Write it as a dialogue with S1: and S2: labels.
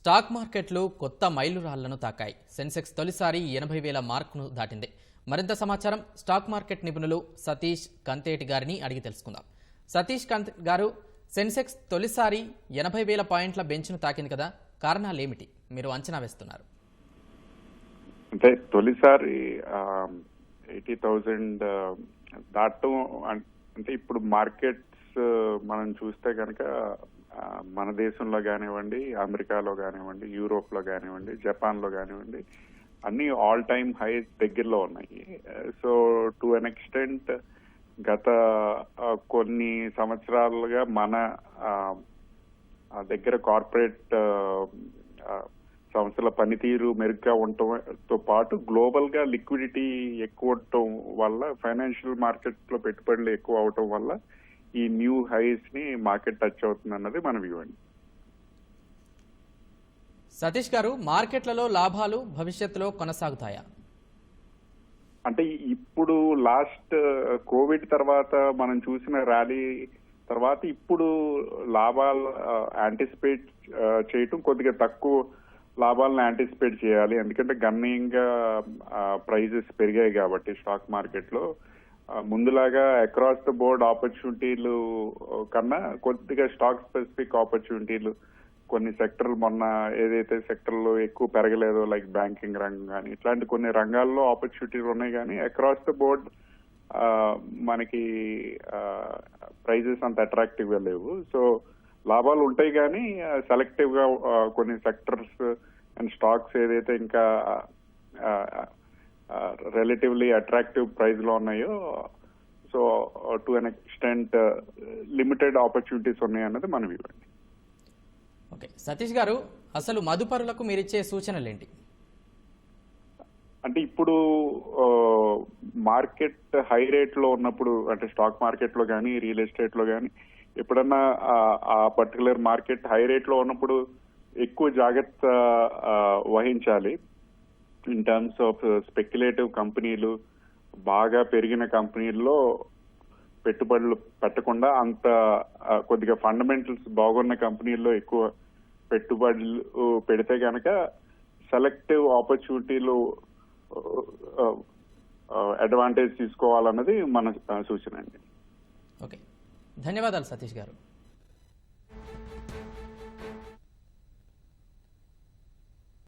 S1: Stock మార్కెట్లు కొత్త మైలురాళ్ళను తాకాయి. సెన్సెక్స్ తొలిసారి ఎనభై వేల మార్కును దాటింది. మరింత సమాచారం స్టాక్ మార్కెట్ నిపుణులు సతీష్ కంతేటి గారిని అడిగి తెలుసుకుందాం. సతీష్ కంత్ గారు సెన్సెక్స్ తొలిసారి ఎనభై వేల పాయింట్ల బెంచ్ను తాకింది కదా కారణాలు ఏమిటి మీరు అంచనా వేస్తున్నారు.
S2: అంటే తొలిసారి ఎయిటీ థౌజండ్ దాటం అంటే ఇప్పుడు మార్కెట్స్ మనం చూస్తే కనుక మన దేశంలో కానివ్వండి అమెరికాలో కానివ్వండి యూరోప్లో కానివ్వండి జపాన్లో కానివ్వండి అన్ని ఆల్ టైమ్ హై దగ్గరలో ఉన్నాయి. సో టు అన్ ఎక్స్టెంట్ గత కొన్ని సంవత్సరాలుగా మన దగ్గర కార్పొరేట్ సంస్థల పనితీరు మెరుగ్గా ఉండటంతో పాటు గ్లోబల్గా లిక్విడిటీ ఎక్కువ ఉండటం వల్ల ఫైనాన్షియల్ మార్కెట్లో పెట్టుబడులు ఎక్కువ అవటం వల్ల ఈ న్యూ హైస్ని మార్కెట్ టచ్ అవుతుంది అన్నది మన వ్యూ అండి.
S1: సతీష్ గారు మార్కెట్లలో లాభాలు భవిష్యత్తులో కొనసాగుతాయా?
S2: అంటే ఇప్పుడు లాస్ట్ కోవిడ్ తర్వాత మనం చూసిన ర్యాలీ తర్వాత ఇప్పుడు లాభాలు యాంటిసిపేట్ చేయటం కొద్దిగా తక్కువ లాభాలను యాంటిసిపేట్ చేయాలి. ఎందుకంటే గణనీయంగా ప్రైజెస్ పెరిగాయి కాబట్టి స్టాక్ మార్కెట్లో. ఆ, ముందులాగా అక్రాస్ ద బోర్డ్ ఆపర్చునిటీలు కన్నా కొద్దిగా స్టాక్ స్పెసిఫిక్ ఆపర్చునిటీలు కొన్ని సెక్టర్లు మొన్న ఏదైతే సెక్టర్లో ఎక్కువ పెరగలేదో లైక్ బ్యాంకింగ్ రంగం కానీ ఇట్లాంటి కొన్ని రంగాల్లో ఆపర్చునిటీలు ఉన్నాయి కానీ అక్రాస్ ద బోర్డ్ మనకి ప్రైజెస్ అంత అట్రాక్టివ్గా లేవు. సో లాభాలు ఉంటాయి కానీ సెలెక్టివ్గా కొన్ని సెక్టర్స్ అండ్ స్టాక్స్ ఏదైతే ఇంకా రిలేటివ్లీ అట్రాక్టివ్ ప్రైస్లో ఉన్నాయో so to an extent limited opportunities ఉన్నాయి అన్నది మన అండి
S1: ఓకే. సతీష్ గారు అసలు మదుపరులకు మీరిచ్చే సూచనలేంటి?
S2: అంటే ఇప్పుడు మార్కెట్ హై రేట్లో ఉన్నప్పుడు అంటే స్టాక్ మార్కెట్లో కానీ రియల్ ఎస్టేట్లో కానీ ఎప్పుడన్నా ఆ- పర్టికులర్ మార్కెట్ హై రేట్లో ఉన్నప్పుడు ఎక్కువ జాగ్రత్త వహించాలి. ఇన్ టర్మ్స్ ఆఫ్ స్పెక్యులేటివ్ కంపెనీలు బాగా పెరిగిన కంపెనీల్లో పెట్టుబడులు పెట్టకుండా అంత కొద్దిగా ఫండమెంటల్స్ బాగున్న కంపెనీల్లో ఎక్కువ పెట్టుబడులు పెడితే కనుక సెలెక్టివ్ ఆపర్చునిటీలు అడ్వాంటేజ్ తీసుకోవాలన్నది మన సూచన అండి.
S1: ఓకే ధన్యవాదాలు సతీష్ గారు.